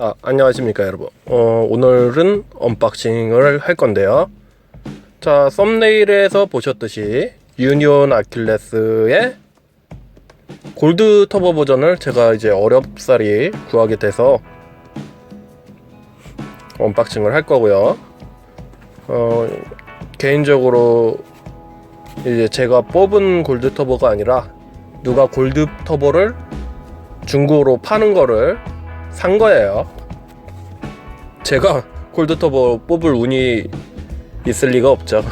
아, 안녕하십니까 여러분. 어, 오늘은 언박싱을 할 건데요. 자 썸네일에서 보셨듯이 유니온 아킬레스의 골드 터보 버전을 제가 이제 어렵사리 구하게 돼서 언박싱을 할 거고요. 어, 개인적으로 이제 제가 뽑은 골드 터보가 아니라 누가 골드 터보를 중고로 파는 거를 산 거예요. 제가 골드 터보 뽑을 운이 있을 리가 없죠.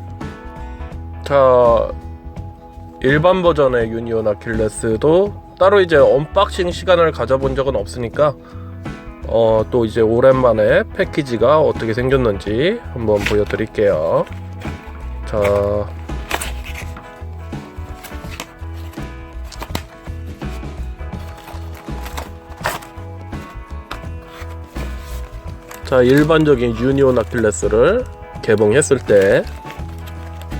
자, 일반 버전의 유니온 아킬레스도 따로 이제 언박싱 시간을 가져본 적은 없으니까 어, 또 이제 오랜만에 패키지가 어떻게 생겼는지 한번 보여드릴게요. 자, 자 일반적인 유니온 아킬레스를 개봉했을 때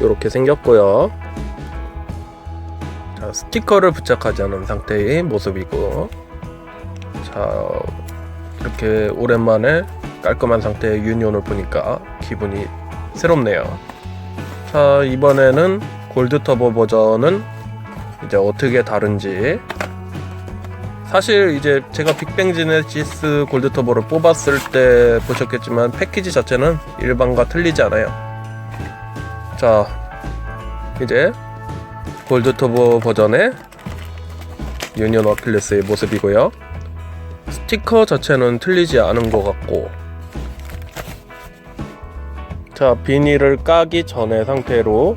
이렇게 생겼고요. 자 스티커를 부착하지 않은 상태의 모습이고 자 이렇게 오랜만에 깔끔한 상태의 유니온을 보니까 기분이 새롭네요. 자 이번에는 골드 터보 버전은 이제 어떻게 다른지 사실 이제 제가 빅뱅 제네시스 골드 터보를 뽑았을 때 보셨겠지만 패키지 자체는 일반과 틀리지 않아요. 자, 이제 골드 터보 버전의 유니온 어킬레스의 모습이고요. 스티커 자체는 틀리지 않은 것 같고 자, 비닐을 까기 전의 상태로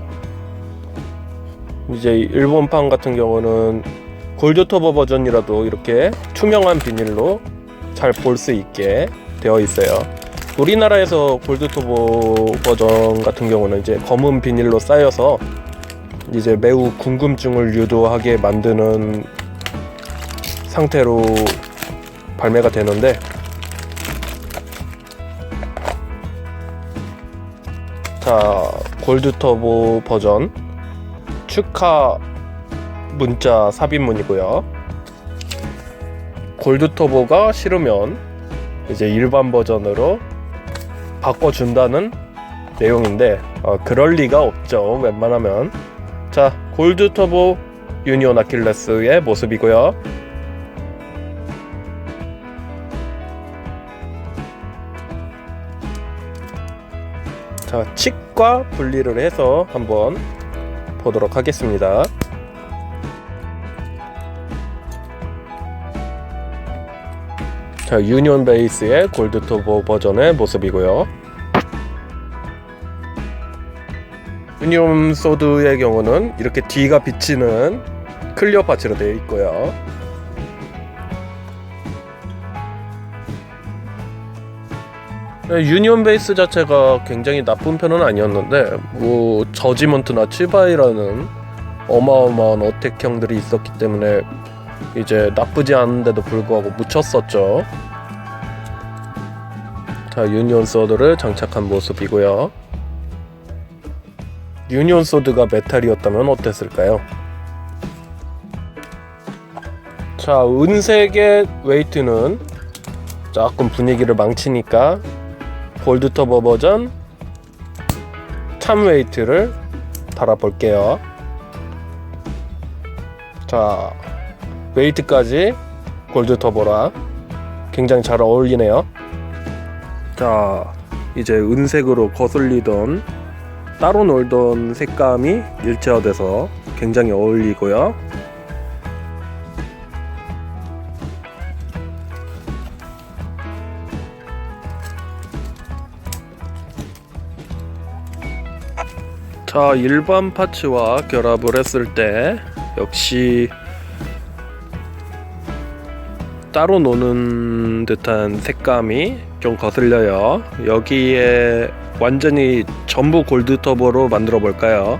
이제 일본판 같은 경우는 골드 터보 버전이라도 이렇게 투명한 비닐로 잘 볼 수 있게 되어 있어요. 우리나라에서 골드 터보 버전 같은 경우는 이제 검은 비닐로 쌓여서 이제 매우 궁금증을 유도하게 만드는 상태로 발매가 되는데 자 골드 터보 버전 축하 문자 삽입문이고요. 골드 터보가 싫으면 이제 일반 버전으로 바꿔준다는 내용인데 어, 그럴 리가 없죠. 웬만하면 자 골드 터보 유니온 아킬레스의 모습이고요. 자 칙과 분리를 해서 한번 보도록 하겠습니다. 자, 유니온 베이스의 골드 터보 버전의 모습이고요. 유니온 소드의 경우는 이렇게 D가 비치는 클리어 파츠로 되어 있고요. 네, 유니온 베이스 자체가 굉장히 나쁜 편은 아니었는데 뭐 저지먼트나 치바이라는 어마어마한 어택형들이 있었기 때문에 이제 나쁘지 않은데도 불구하고 묻혔었죠. 자, 유니온 소드를 장착한 모습이고요. 유니온 소드가 메탈이었다면 어땠을까요? 자, 은색의 웨이트는 조금 분위기를 망치니까 골드 터보 버전 참 웨이트를 달아볼게요. 자, 웨이트까지 골드 터보라 굉장히 잘 어울리네요. 자, 이제 은색으로 거슬리던 따로 놀던 색감이 일체화돼서 굉장히 어울리고요. 자, 일반 파츠와 결합을 했을 때 역시 따로 노는 듯한 색감이 좀 거슬려요. 여기에 완전히 전부 골드 터보로 만들어 볼까요?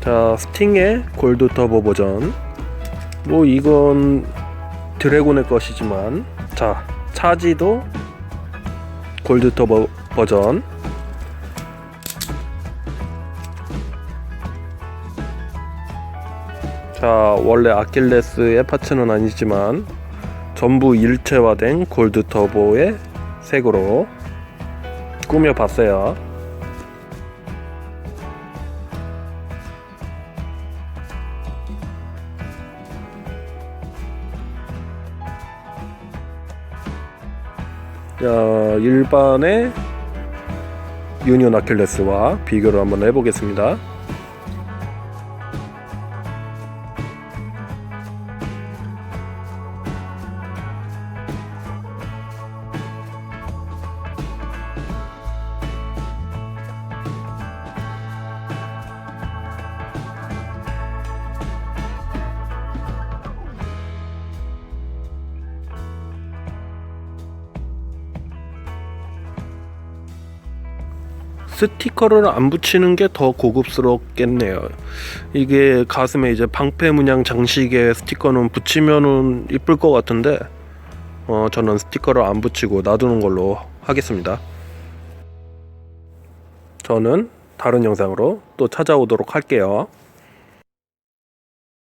자, 스팅의 골드 터보 버전. 뭐 이건 드래곤의 것이지만 자, 차지도 골드 터보 버전. 자, 원래 아킬레스의 파츠는 아니지만 전부 일체화된 골드 터보의 색으로 꾸며봤어요. 자, 일반의 유니온 아킬레스와 비교를 한번 해보겠습니다. 스티커를 안 붙이는 게 더 고급스럽겠네요. 이게 가슴에 이제 방패 문양 장식의 스티커는 붙이면은 이쁠 것 같은데, 어, 저는 스티커를 안 붙이고 놔두는 걸로 하겠습니다. 저는 다른 영상으로 또 찾아오도록 할게요.